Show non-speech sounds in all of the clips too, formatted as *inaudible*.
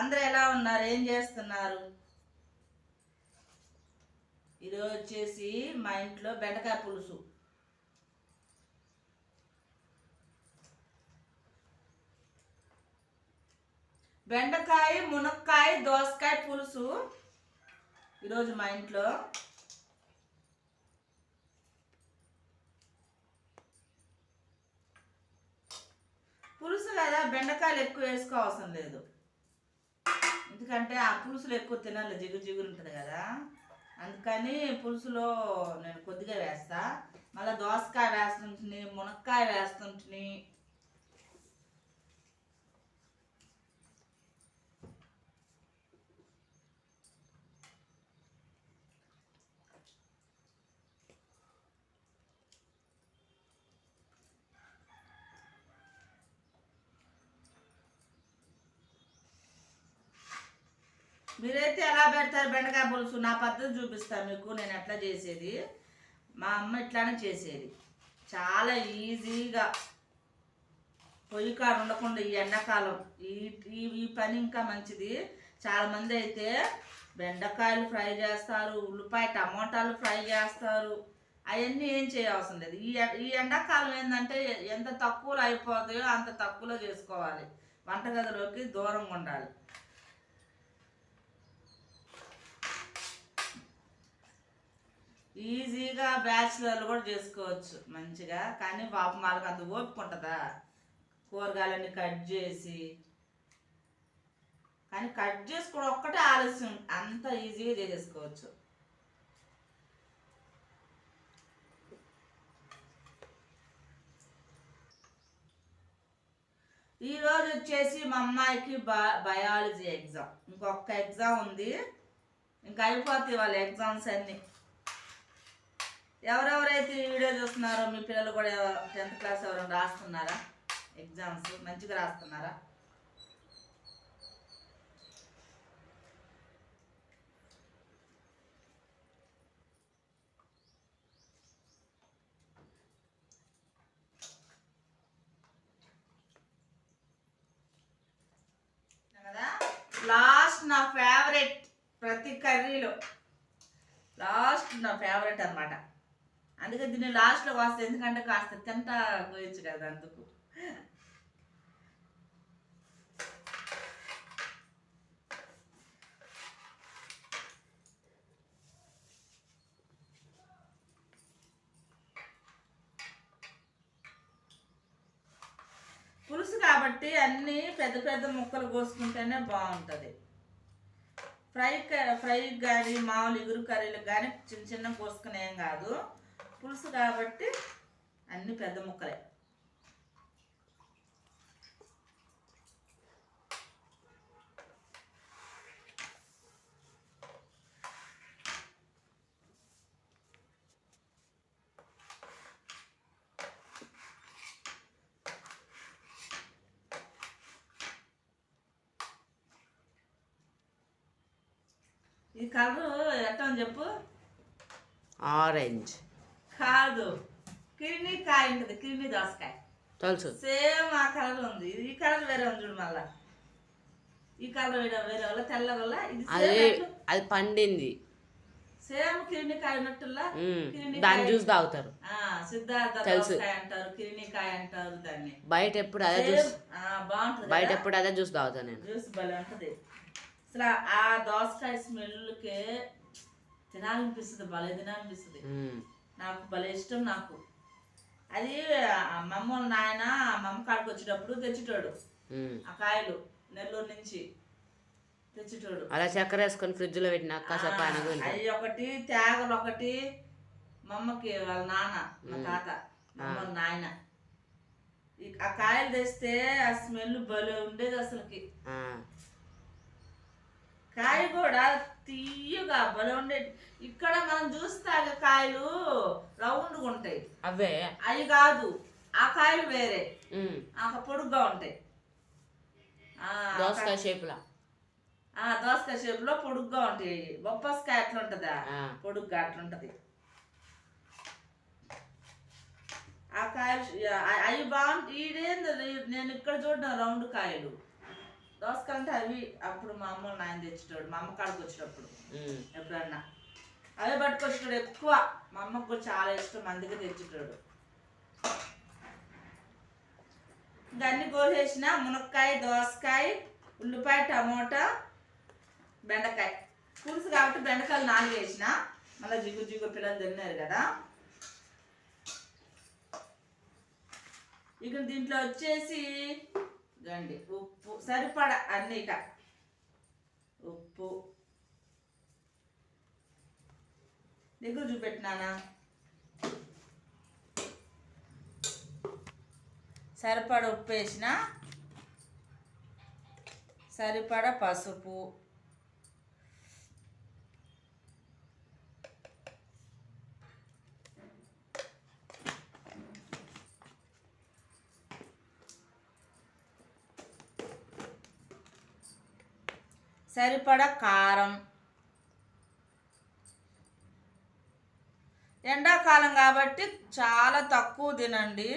అందరూ ఎలా ఉన్నారు? ఏం చేస్తున్నారు? ఈరోజు వచ్చేసి మా ఇంట్లో బెండకాయ పులుసు. బెండకాయ మునక్కాయ దోసకాయ పులుసు ఈరోజు మా ఇంట్లో. పులుసు కదా బెండకాయలు ఎక్కువ వేసుకోవాల్సిన లేదు. ఎందుకంటే ఆ పులుసులు ఎక్కువ తినాలి జిగురు జిగురు ఉంటుంది కదా. అందుకని పులుసులో నేను కొద్దిగా వేస్తా. మళ్ళీ దోసకాయ వేస్తుంటుంది మునక్కాయ వేస్తుంటుంది మీరైతే ఎలా పెడతారు బెండకాయ పులుసు? నా పద్ధతి చూపిస్తాను మీకు నేను ఎట్లా చేసేది? మా అమ్మ ఇట్లానే చేసేది. చాలా ఈజీగా. పొయ్యి కాడ ఉండకుండా ఈ ఎండాకాలం ఈ ఈ పని ఇంకా మంచిది. చాలామంది అయితే బెండకాయలు ఫ్రై చేస్తారు ఉల్లిపాయ టమోటాలు ఫ్రై చేస్తారు. అవన్నీ ఏం చేయవసరం లేదు. ఈ ఈ ఎండాకాలం ఏంటంటే ఎంత తక్కువలో అయిపోతాయో అంత తక్కువలో చేసుకోవాలి. వంటగదిలోకి దూరంగా ఉండాలి. ఈజీగా బ్యాచిలర్లు కూడా చేసుకోవచ్చు మంచిగా. కానీ పాపం వాళ్ళకి అంత ఓపిక ఉంటుందా? కూరగాయలన్నీ కట్ చేసి. కానీ కట్ చేసుకోవడం ఒక్కటే ఆలస్యం. అంత ఈజీగా చేసేసుకోవచ్చు. ఈరోజు వచ్చేసి మా అమ్మాయికి బ బయాలజీ ఎగ్జామ్. ఇంకొక ఎగ్జామ్ ఉంది. ఇంకా అయిపోతాయి వాళ్ళ ఎగ్జామ్స్ అన్నీ. ఎవరెవరైతే ఈ వీడియో చూస్తున్నారో మీ పిల్లలు కూడా టెన్త్ క్లాస్ ఎవరైనా రాస్తున్నారా? ఎగ్జామ్స్ మంచిగా రాస్తున్నారా? లాస్ట్ నా ఫేవరెట్ ప్రతి కర్రీలో. లాస్ట్ నా ఫేవరెట్ అన్నమాట. అందుకే దీన్ని లాస్ట్లో వస్తే ఎందుకంటే కాస్త తింటా పోయచ్చు కదా అందుకు. పులుసు కాబట్టి అన్నీ పెద్ద పెద్ద ముక్కలు కోసుకుంటేనే బాగుంటుంది. ఫ్రై క- ఫ్రై కానీ మామూలు ఇగురు కర్రీలకు కానీ చిన్న చిన్న కోసుకునేం కాదు. పులుసు కాబట్టి అన్ని పెద్ద ముక్కలే. ఈ కలర్ ఎట్లా అని చెప్పు? ఆరెంజ్. కాదు. కిరిని కాయ ఉంటుంది కిరిని దోసకాయ. తెలుసు సేమ్ ఆ కలర్ ఉంది. ఈ కలర్ వేరే ఉంది చూడు మళ్ళా. ఈ కలర్ వేరే వేరే వల్ల తెల్ల వల్ల ఇది అది పండింది. సేమ్ కిరిని కాయ ఉన్నట్టులా దాన్ని జ్యూస్ తాగుతారు. సిద్ధార్థ. దోసకాయ అంటారు కిరిని కాయ అంటారు దాన్ని. బయట ఎప్పుడు అదే జ్యూస్ బాగుంటుంది బయట? ఎప్పుడు అదే జ్యూస్ తాగుతాను నేను. జ్యూస్ భలే ఉంటుంది. అసలు ఆ- దోసకాయ స్మెల్కే తినాలనిపిస్తుంది భలే తినాలనిపిస్తుంది. నాకు భలే ఇష్టం నాకు. అది ఆ మమ్మ నాయన మమ్మ కాడికి వచ్చేటప్పుడు తెచ్చేటోడు. ఆ కాయలు నెల్లూరు నుంచి తెచ్చేటోడు. అలా చక్కెర వేసుకొని ఫ్రిడ్జ్లో పెట్టిన అవి ఒకటి తేగలు ఒకటి మా అమ్మకి వాళ్ళ నాన్న మా తాత మా నాయన. ఆ కాయలు తెస్తే ఆ స్మెల్ భలే ఉండేది అసలుకి. కాయ కూడా తీయగా భలే ఉండేది ఇక్కడ మనం చూస్తాక కాయలు రౌండ్గా ఉంటాయి. అవే. అవి కాదు ఆ కాయలు వేరే. ఆ పొడుగ్గా ఉంటాయి. ఆ, దోసకాయ షేపులా. ఆ దోసకాయ షేప్లో పొడుగ్గా ఉంటాయి. బొప్పస్కాయ ఎట్లా ఉంటుందా. పొడుగ్గా అట్లా ఉంటది ఆ కాయలు అవి బాగుంటాయి ఈడేంది నేను ఇక్కడ చూడడం రౌండ్ కాయలు. దోసకాయలు అంటే అవి అప్పుడు మా అమ్మ నాయన తెచ్చేటోడు మా అమ్మ కాడికి వచ్చేటప్పుడు. ఎప్పుడన్నా. అవే పట్టుకొచ్చేటోడు ఎక్కువ. మా అమ్మకు కూడా చాలా ఇష్టం అందుకే తెచ్చేటోడు. అన్ని కోసేసిన మునక్కాయ దోసకాయ ఉల్లిపాయ టమోటా బెండకాయ. పులుసు కాబట్టి బెండకాయలు నాలుగు వేసిన. మళ్ళీ జిగు జిగు పిల్లలు తిన్నారు కదా. ఇక దీంట్లో వచ్చేసి గండి ఉప్పు సరిపడ అన్నీ ఇక. ఉప్పు. దగ్గర చూపెట్టినానా? సరిపడ ఉప్పు వేసిన? సరిపడ పసుపు. సరిపడ కారం. ఎండాకాలం కాబట్టి చాలా తక్కువ తినండి.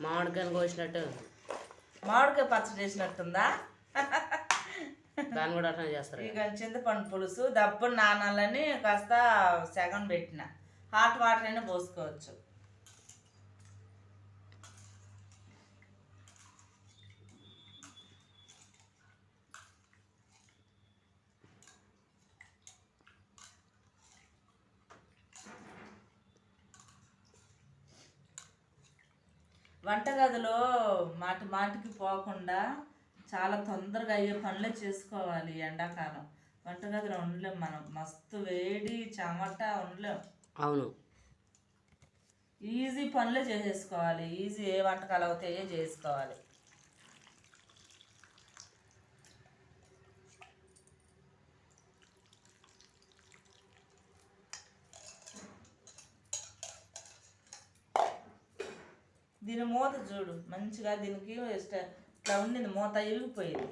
మామిడికాయలు కోసినట్టు. మామిడికాయ పచ్చడి చేసినట్టుందా? దాన్ని కూడా అట్లా చేస్తారు. ఇక చింతపండు పులుసు దబ్బు నానాలని కాస్త సగం పెట్టిన. హాట్ వాటర్ అయినా పోసుకోవచ్చు. వంటగదిలో మాటి మాటికి పోకుండా చాలా తొందరగా అయ్యే పనులే చేసుకోవాలి ఎండాకాలం. వంటగదిలో ఉండలేం మనం. మస్తు వేడి చెమట ఉండలేం. అవును. ఈజీ పనులే చేసేసుకోవాలి. ఈజీ ఏ వంటకాలు అవుతాయో చేసుకోవాలి. దీని మూత చూడు మంచిగా దీనికి ఇట్లా ఉండింది మూత ఇరిగిపోయింది.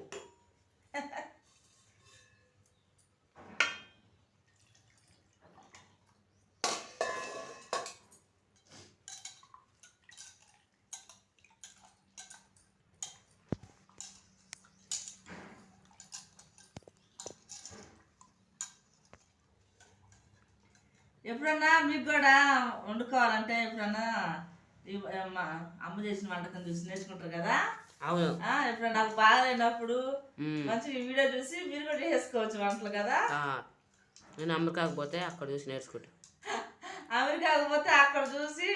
ఎప్పుడన్నా మీకు కూడా వండుకోవాలంటే ఎప్పుడన్నా అమ్మ చేసిన వంటకం చూసి నేర్చుకుంటారు కదా? అవును. ఎప్పుడన్నా నాకు బాగాలేనప్పుడు. మంచి వీడియో చూసి మీరు కూడా చేసుకోవచ్చు వంటలు కదా? నేను అమెరికాకపోతే అక్కడ చూసి నేర్చుకుంటా. *laughs* అమెరికా పోతే అక్కడ చూసి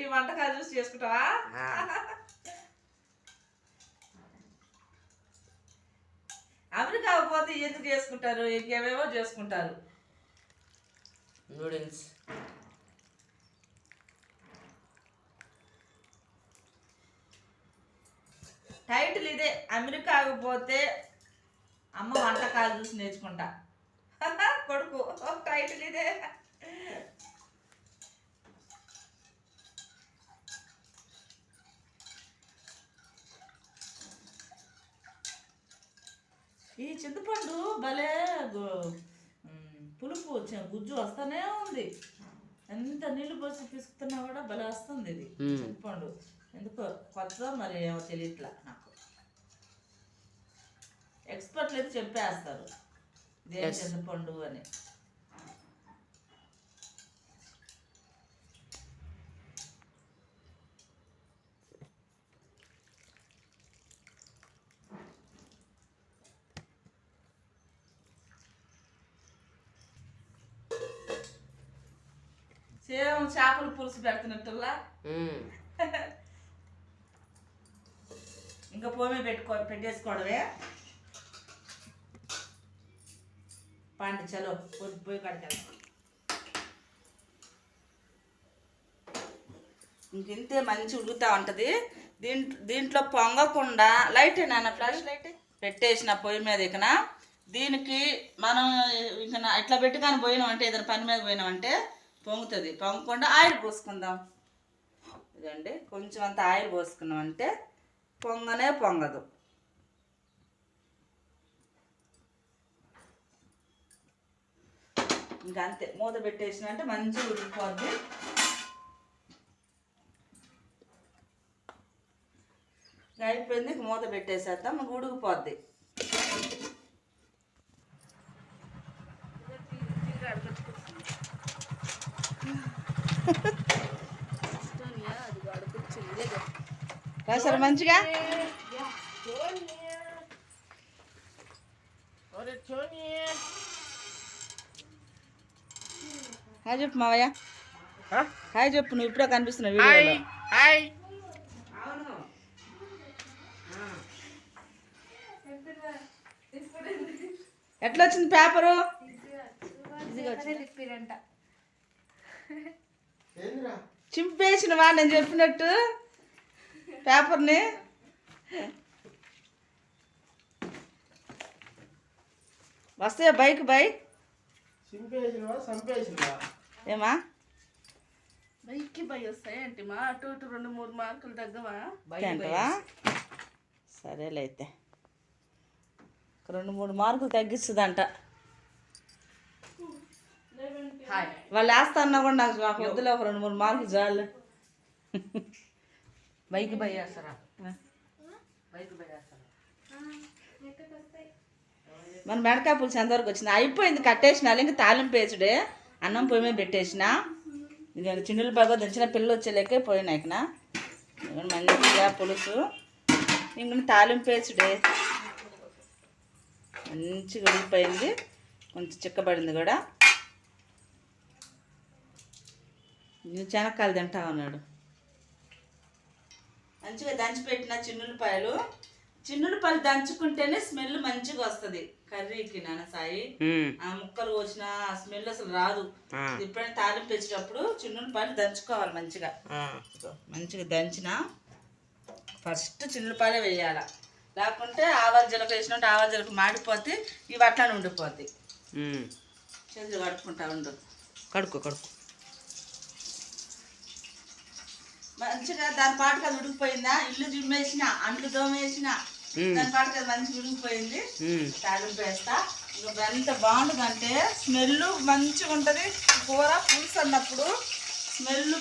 ఈ వంటకాలు చూసి చేసుకుంటావా? ఆ, అమెరికా పోతే ఎందుకు చేసుకుంటారు? ఇంకేమేమో చేసుకుంటారు. నూడిల్స్ టైటిల్ ఇదే అమెరికాకు పోతే అమ్మ వంటకాలు చూసి నేర్చుకుంటా. *laughs* కొడుకు టైటిల్ ఇదే. ఈ చింతపండు భలే పులుపు గుజ్జు వస్తూనే ఉంది. ఎంత నీళ్ళు పోసి పిసుకుతున్నా కూడా భలే వస్తుంది ఇది. చింతపండు. ఎందుకో కొత్త మరి ఏమో తెలియట్లా నాకు ఎక్స్పర్ట్లు అయితే చెప్పేస్తారు Yes. చింతపండు అని సేమ్ చేపల పులుసు పెడుతున్నట్టులా. *laughs* ఇంకా పోమే పెట్టుకో పెట్టేసుకోవడమే. పండు చలో పోయి పోయి కడతాను ఇంకింతే మంచి ఉడుకుతూ ఉంటుంది. దీంట్ దీంట్లో పొంగకుండా లైట్ నాన్న ఫ్లాష్ లైట్? పెట్టేసిన పొయ్యి మీద ఇకన. దీనికి మనం ఇక ఇట్లా పెట్టుకొని పోయినామంటే ఏదైనా పని మీద పోయినామంటే పొంగుతుంది. పొంగకుండా ఆయిల్ పోసుకుందాం. ఇదండి కొంచెం అంత ఆయిల్ పోసుకున్నామంటే పొంగనే పొంగదు. ఇంకా అంతే మూత పెట్టేసిన అంటే మంచిగా ఉడికిపోద్ది. ఇంకా అయిపోయింది మూత పెట్టేసేద్దాం. ఉడికిపోద్ది మంచిగా? హాయ్ చెప్పు మావయ్య. హాయ్ చెప్పు నువ్వు ఇప్పుడే కనిపిస్తున్నావు వీడియోలో. హాయ్ ఎట్లా వచ్చింది పేపరు? చింపేసినవా నేను చెప్పినట్టు. పేపర్ని? వస్తాయా బైక్ బై ఏమా? బైక్కి బై వస్తాయంటే మా? అటు ఇటు రెండు మూడు మార్కులు తగ్గవా? సరేలే అయితే రెండు మూడు మార్కులు తగ్గిస్తుందంట. వాళ్ళు వేస్తాన్నా కూడా నాకు మాకు వద్దులే ఒక రెండు మూడు మార్కులు చాలు. బైక్ బై చేస్తారా బైక్ బై చేస్తారా మన బెండకాయ పులుసు ఎంతవరకు వచ్చింది. అయిపోయింది కట్టేసిన ఇంకా తాలింపు వేసుడే అన్నం పొయ్యి మీద పెట్టేసిన. ఇక చిన్నులు బాగా దంచిన పిల్లలు వచ్చేలేకే పోయినా ఇక మంచిగా పులుసు. ఇంక తాలింపు వేసుడే మంచిగా ఉడికిపోయింది. కొంచెం చిక్కబడింది కూడా. నేను శనక్కాయలు తింటా ఉన్నాడు. మంచిగా దంచిపెట్టిన చిన్నులపాయలు. చిన్నులపాయలు దంచుకుంటేనే స్మెల్ మంచిగా వస్తుంది. కర్రీకి నాన్న సాయి ఆ ముక్కలు కోసిన ఆ స్మెల్ అసలు రాదు. ఎప్పుడైనా తాలింపు వేసేటప్పుడు చిన్నులపాయలు దంచుకోవాలి మంచిగా. మంచిగా దంచిన ఫస్ట్ చిన్నులపాయలే వేయాల. లేకుంటే ఆవాల జీలక వేసినట్టు ఆవాల జీలక మాడిపోతే ఇవి అట్లానే ఉండిపోద్ది. చేతులు కడుక్కుంటా ఉండు. కడుక్కో కడుక్కో. మంచిగా దాని పాటకు అది ఉడికిపోయిందా? ఇల్లు జిమ్మేసిన అంట్లు దోమేసిన. దాని పాటకు అది మంచిగా ఉడికిపోయింది. తాలింపు వేస్తా. ఇంకా ఎంత బాగుంటుంది అంటే స్మెల్ మంచిగా ఉంటుంది. కూర పులుసు అన్నప్పుడు స్మెల్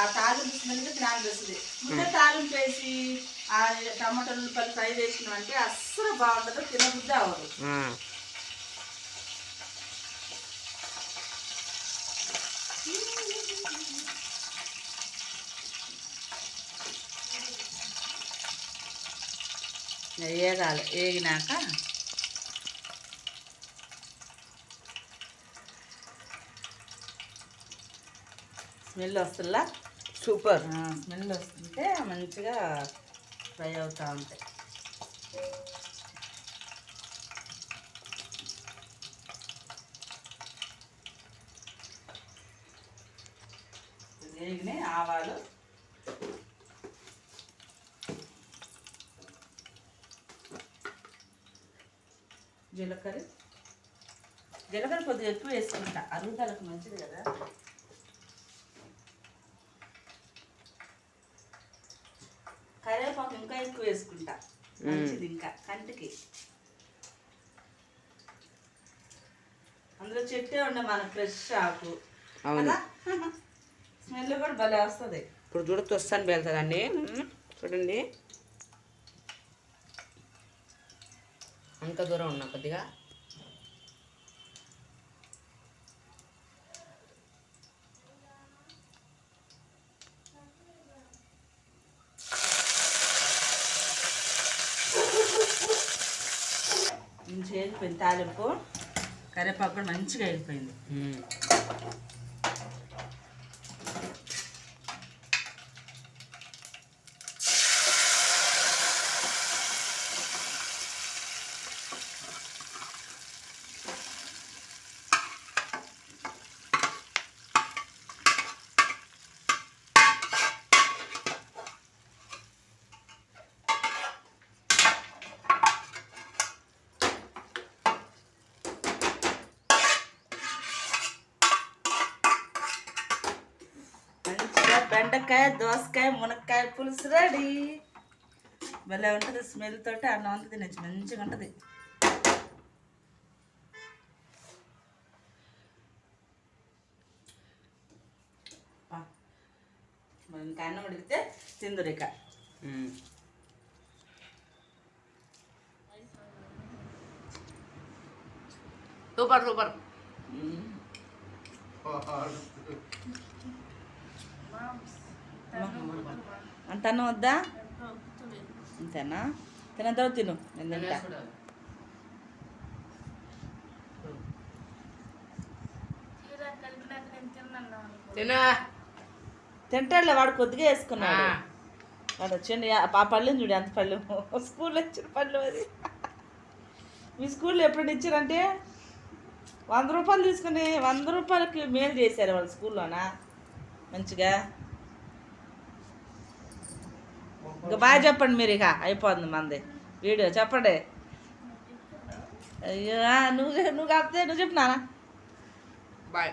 ఆ తాలింపు స్మెల్కి తినాలి వస్తుంది ముందే తాలింపు వేసి ఆ టమాటాలు పళ్ళు ఫ్రై చేసినామంటే అస్సలు బాగుంటుంది తినబుద్ధి అవ్వదు. వేగాలి. వేగినాక స్మెల్ వస్తుందా? సూపర్. స్మెల్ వస్తుంటే మంచిగా ఫ్రై అవుతూ ఉంటాయి వేగినాయి ఆవాలు జీలకర్ర. జీలకర్ర కొద్దిగా ఎక్కువ వేసుకుంటా. అరుగుదలకు మంచిది కదా. కరివేపాకు ఇంకా ఎక్కువ వేసుకుంటా. మంచిది ఇంకా కంటికి. అందులో చెట్టే ఉండే మన ఫ్రెష్ ఆకు. అవును. *laughs* స్మెల్ కూడా భలే వస్తుంది. ఇప్పుడు చూడ తొస్తాను వెళ్తుందండి చూడండి. అంత దూరం ఉన్నా కొద్దిగా. మంచిగా వెళ్ళిపోయింది తాలింపు. కరివేపాకు కూడా మంచిగా వెళ్ళిపోయింది బెండకాయ దోసకాయ మునక్కాయ పులుసు రెడీ. భలే ఉంటుంది స్మెల్ తోటి అన్నం అంతా తినచ్చు మంచిగా ఉంటుంది. ఇంకా అన్నం ఉడికితే తిందురు ఇక సూపర్ సూపర్. అంత అన్నం వద్దా అంతేనా? తిన తర్వాత తిను. నేను తింటా. తినా. తింటాడులే వాడు కొద్దిగా వేసుకున్నాడు. వాడు వచ్చండి. ఆ పళ్ళుని చూడు ఎంత పళ్ళు. స్కూల్లో ఇచ్చిన పళ్ళు అది. మీ స్కూల్లో ఎప్పుడు ఇచ్చారంటే? వంద రూపాయలు తీసుకుని వంద రూపాయలకి మేలు చేశారు వాళ్ళ స్కూల్లోనా? మంచిగా? ఇంకా బాగా చెప్పండి మీరు ఇక. అయిపోతుంది మంది. వీడియో చెప్పండి. అయ్యో నువ్వు నువ్వు కాకపోతే నువ్వు చెప్పినానా బాయ్.